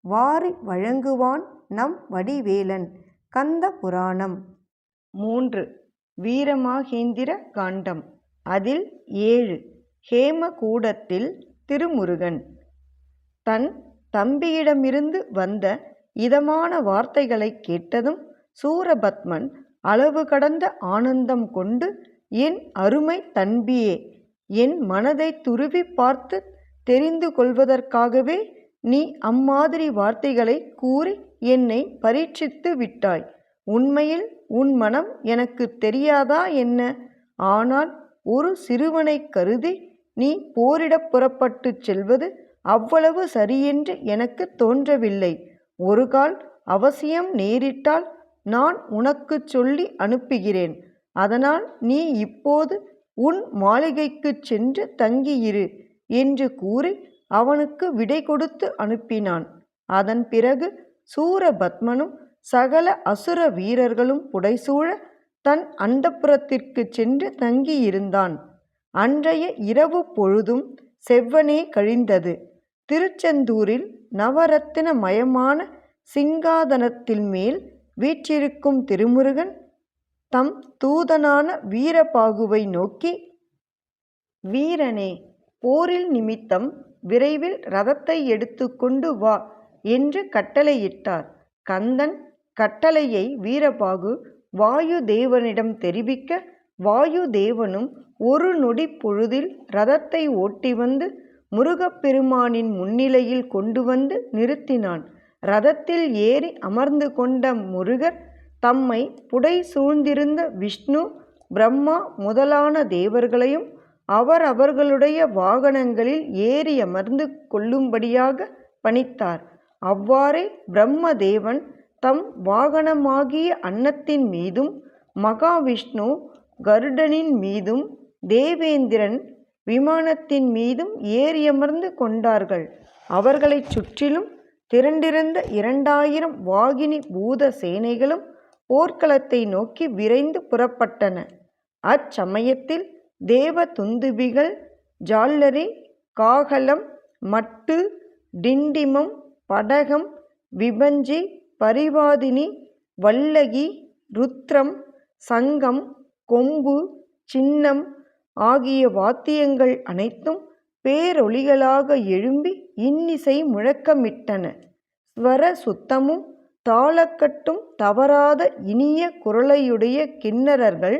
வாரி வழங்குவான் நம் வடிவேலன். கந்த புராணம். மூன்று. வீரமாகேந்திர காண்டம். அதில் ஏழு. ஹேமகூடத்தில் திருமுருகன். தன் தம்பியிடமிருந்து வந்த இதமான வார்த்தைகளைக் கேட்டதும் சூரபத்மன் அளவு கடந்த ஆனந்தம் கொண்டு என் அருமை தன்பியே என் மனதை துருவி பார்த்து தெரிந்து கொள்வதற்காகவே நீ அம்மாதிரி வார்த்தைகளை கூறி என்னை பரீட்சித்து விட்டாய். உண்மையில் உன் மனம் எனக்கு தெரியாதா என்ன? ஆனால் ஒரு சிறுவனைக் கருதி நீ போரிடப் புறப்பட்டு செல்வது அவ்வளவு சரியென்று எனக்கு தோன்றவில்லை. ஒரு கால் அவசியம் நேரிட்டால் நான் உனக்குச் சொல்லி அனுப்புகிறேன். அதனால் நீ இப்போது உன் மாளிகைக்குச் சென்று தங்கியிரு என்று கூறி அவனுக்கு விடை கொடுத்து அனுப்பினான். அதன் பிறகு சூரபத்மனும் சகல அசுர வீரர்களும் புடைசூழ தன் அந்தப்புறத்திற்குச் சென்று தங்கியிருந்தான். அன்றைய இரவு பொழுதும் செவ்வனே கழிந்தது. திருச்செந்தூரில் நவரத்தின மயமான சிங்காதனத்தில் மேல் வீற்றிருக்கும் திருமுருகன் தம் தூதனான வீரபாகுவை நோக்கி வீரனே போரில் நிமித்தம் விரைவில் ரதத்தை எடுத்து கொண்டு வா என்று கட்டளையிட்டார். கந்தன் கட்டளையை வீரபாகு வாயு தேவனிடம் தெரிவிக்க வாயு தேவனும் ஒரு நொடி பொழுதில் ரதத்தை ஓட்டி வந்து முருகப்பெருமானின் முன்னிலையில் கொண்டு வந்து நிறுத்தினான். ரதத்தில் ஏறி அமர்ந்து கொண்ட முருகர் தம்மை புடை சூழ்ந்திருந்த விஷ்ணு பிரம்மா முதலான தேவர்களையும் அவர் அவர்களுடைய வாகனங்களில் ஏறி அமர்ந்து கொள்ளும்படியாக பணித்தார். அவ்வாறே பிரம்மதேவன் தம் வாகனமாகிய அன்னத்தின் மீதும் மகாவிஷ்ணு கருடனின் மீதும் தேவேந்திரன் விமானத்தின் மீதும் ஏறியமர்ந்து கொண்டார்கள். அவர்களைச் சுற்றிலும் திரண்டிருந்த இரண்டாயிரம் வாகினி பூத சேனைகளும் போர்க்களத்தை நோக்கி விரைந்து புறப்பட்டன. அச்சமயத்தில் தேவ துந்துபிகள் ஜால்லரி காகலம் மட்டு டிண்டிமம் படகம் விபஞ்சி பரிவாதினி வல்லகி ருத்ரம் சங்கம் கொம்பு சின்னம் ஆகிய வாத்தியங்கள் அனைத்தும் பேரொளிகளாக எழும்பி இன்னிசை முழக்கமிட்டன. ஸ்வர சுத்தமும் தாளக்கட்டும் தவறாத இனிய குரலையுடைய கிண்ணறர்கள்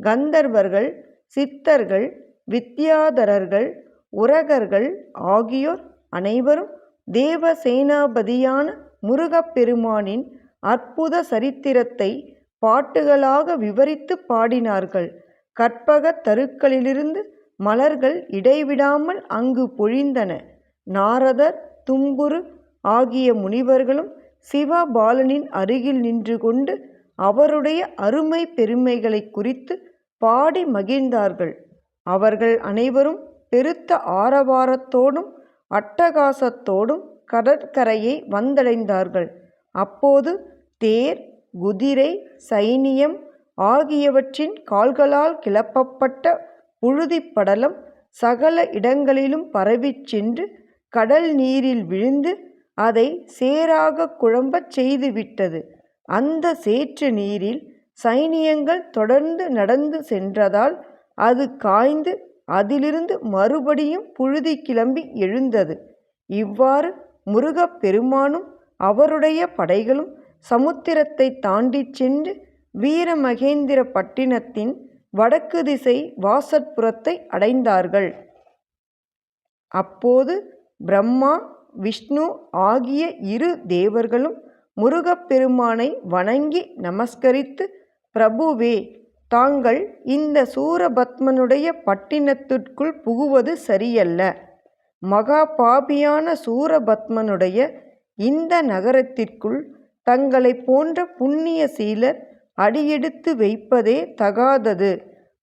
கந்தர்வர்கள் சித்தர்கள் வித்யாதரர்கள் உரகர்கள் ஆகியோர் அனைவரும் தேவசேனாபதியான முருகப்பெருமானின் அற்புத சரித்திரத்தை பாட்டுகளாக விவரித்து பாடினார்கள். கற்பகத் தருக்களிலிருந்து மலர்கள் இடைவிடாமல் அங்கு பொழிந்தன. நாரதர் தும்புரு ஆகிய முனிவர்களும் சிவபாலனின் அருகில் நின்று கொண்டு அவருடைய அருமை பெருமைகளை குறித்து பாடி மகிழ்ந்தார்கள். அவர்கள் அனைவரும் பெருத்த ஆரவாரத்தோடும் அட்டகாசத்தோடும் கடற்கரையை வந்தடைந்தார்கள். அப்போது தேர் குதிரை சைனியம் ஆகியவற்றின் கால்களால் கிளப்பப்பட்ட புழுதிப் படலம் சகல இடங்களிலும் பரவிச் சென்று கடல் நீரில் விழுந்து அதை சேராக குழம்பச் செய்துவிட்டது. அந்த சேற்று நீரில் சைனியங்கள் தொடர்ந்து நடந்து சென்றதால் அது காய்ந்து அதிலிருந்து மறுபடியும் புழுதி கிளம்பி எழுந்தது. இவ்வாறு முருகப்பெருமானும் அவருடைய படைகளும் சமுத்திரத்தை தாண்டிச் சென்று வீரமகேந்திர பட்டினத்தின் வடக்கு திசை வாசற்புறத்தை அடைந்தார்கள். அப்போது பிரம்மா விஷ்ணு ஆகிய இரு தேவர்களும் முருகப்பெருமானை வணங்கி நமஸ்கரித்து பிரபுவே தாங்கள் இந்த சூரபத்மனுடைய பட்டினத்திற்குள் புகுவது சரியல்ல. மகா பாபியான சூரபத்மனுடைய இந்த நகரத்திற்குள் தங்களைப் போன்ற புண்ணிய சீலர் அடியெடுத்து வைப்பதே தகாதது.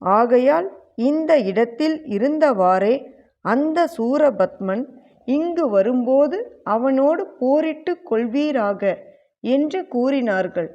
ஆகையால் இந்த இடத்தில் இருந்தவாறே அந்த சூரபத்மன் இங்கு வரும்போது அவனோடு போரிட்டுக் கொள்வீராக என்று கூறினார்கள்.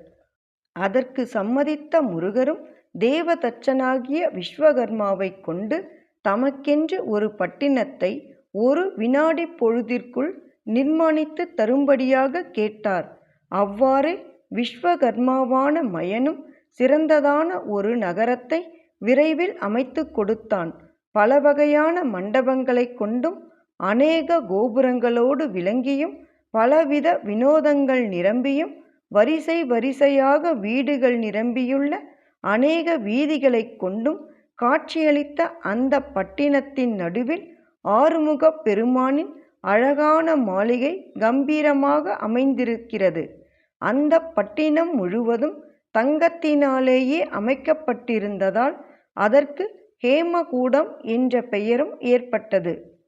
அதற்கு சம்மதித்த முருகரும் தேவதச்சனாகிய விஸ்வகர்மாவைக் கொண்டு தமக்கென்று ஒரு பட்டினத்தை ஒரு வினாடி பொழுதிற்குள் நிர்மாணித்து தரும்படியாக கேட்டார். அவ்வாறே விஸ்வகர்மாவான மயனும் சிறந்ததான ஒரு நகரத்தை விரைவில் அமைத்து கொடுத்தான். பல வகையான மண்டபங்களைக் கொண்டும் அநேக கோபுரங்களோடு விளங்கியும் பலவித வினோதங்கள் நிரம்பியும் வரிசை வரிசையாக வீடுகள் நிரம்பியுள்ள அநேக வீதிகளைக் கொண்டும் காட்சியளித்த அந்த பட்டினத்தின் நடுவில் ஆறுமுகப் பெருமானின் அழகான மாளிகை கம்பீரமாக அமைந்திருக்கிறது. அந்த பட்டினம் முழுவதும் தங்கத்தினாலேயே அமைக்கப்பட்டிருந்ததால் அதற்கு ஹேமகூடம் என்ற பெயரும் ஏற்பட்டது.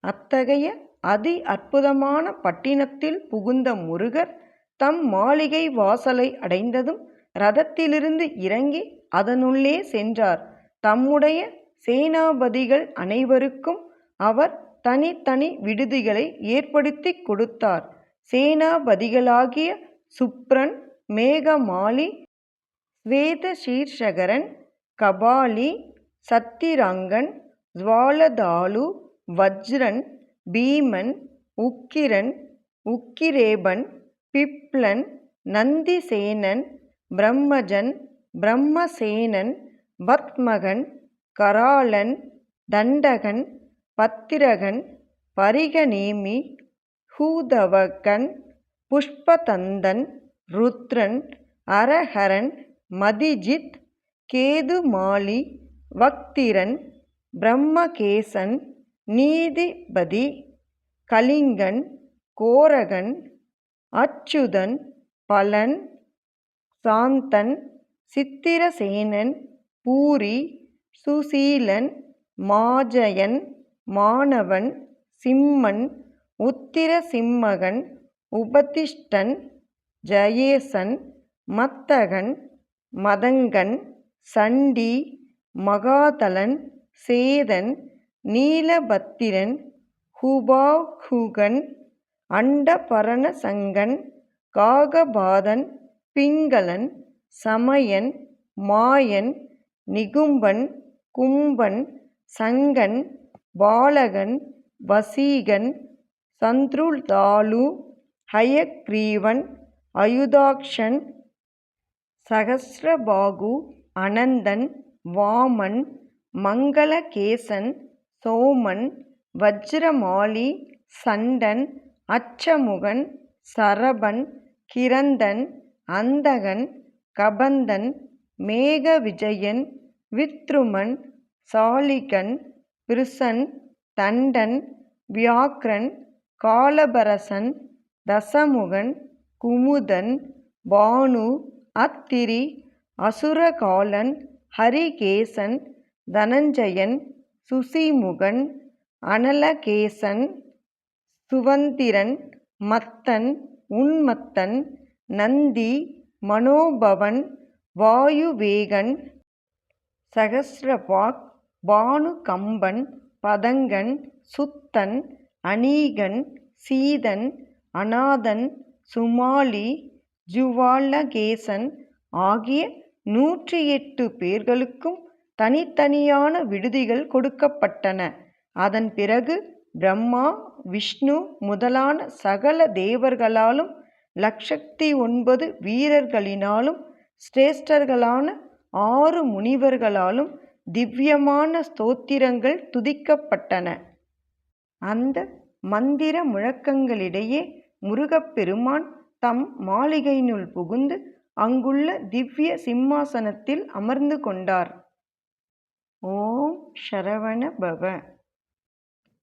அத்தகைய அதி அற்புதமான பட்டினத்தில் புகுந்த முருகர் தம் மாளிகை வாசலை அடைந்ததும் ரதத்திலிருந்து இறங்கி அதனுள்ளே சென்றார். தம்முடைய சேனாபதிகள் அனைவருக்கும் அவர் தனித்தனி விடுதிகளை ஏற்படுத்தி கொடுத்தார். சேனாபதிகளாகிய சுப்ரன் மேகமாலி ஸ்வேதசீர்ஷகரன் கபாலி சத்திரங்கன் ஜுவாலதாலு வஜ்ரன் பீமன் உக்கிரன் உக்கிரேபன் பிப்லன் நந்திசேனன் பிரம்மஜன் பிரம்மசேனன் பத்மகன் கராளன் தண்டகன் பத்திரகன் பரிகநேமி ஹூதவகன் புஷ்பதந்தன் ருத்ரன் அரஹரன் மதிஜித் கேதுமாலி வக்திரன் பிரம்மகேசன் நீதிபதி கலிங்கன் கோரகன் அச்சுதன் பலன் சாந்தன் சித்திரசேனன் பூரி சுசீலன் மாஜயன் மாணவன் சிம்மன் உத்திரசிம்மகன் உபதிஷ்டன் ஜயேசன் மத்தகன் மதங்கன் சண்டி மகாதலன் சேதன் நீலபத்திரன் ஹுபாஹுகன் அண்டபரணசங்கன் காகபாதன் பிங்களன் சமயன் மாயன் நிகும்பன் கும்பன் சங்கன் பாலகன் வசீகன் சந்ருதாலு ஹயக்ரீவன் அயுதாக்ஷன் சகஸ்ரபாகு அனந்தன் வாமன் மங்களகேசன் சோமன் வஜ்ரமாலி சண்டன் அச்சமுகன் சரபன் கிரந்தன் அந்தகன் கபந்தன் மேகவிஜயன் வித்ருமன் சாலிகன் பிருசன் தண்டன் வியாக்ரன் காலபரசன் தசமுகன் குமுதன் பானு அத்திரி அசுரகாலன் ஹரிகேசன் தனஞ்சயன் சுசிமுகன் அனலகேசன் சுவந்திரன் மத்தன் உன்மத்தன் நந்தி மனோபவன் வாயுவேகன் சகஸ்ரபாக் பானுகம்பன் பதங்கன் சுத்தன் அனீகன் சீதன் அநாதன் சுமாலி ஜுவாலகேசன் ஆகிய நூற்றி எட்டு பேர்களுக்கும் தனித்தனியான விடுதிகள் கொடுக்கப்பட்டன. அதன் பிறகு பிரம்மா விஷ்ணு முதலான சகல தேவர்களாலும் லக்ஷத்தி ஒன்பது வீரர்களினாலும் சிரேஷ்டர்களான ஆறு முனிவர்களாலும் திவ்யமான ஸ்தோத்திரங்கள் துதிக்கப்பட்டன. அந்த மந்திர முழக்கங்களிடையே முருகப்பெருமான் தம் மாளிகையினுள் புகுந்து அங்குள்ள திவ்ய சிம்மாசனத்தில் அமர்ந்து கொண்டார். ஓம் ஷரவண பவ.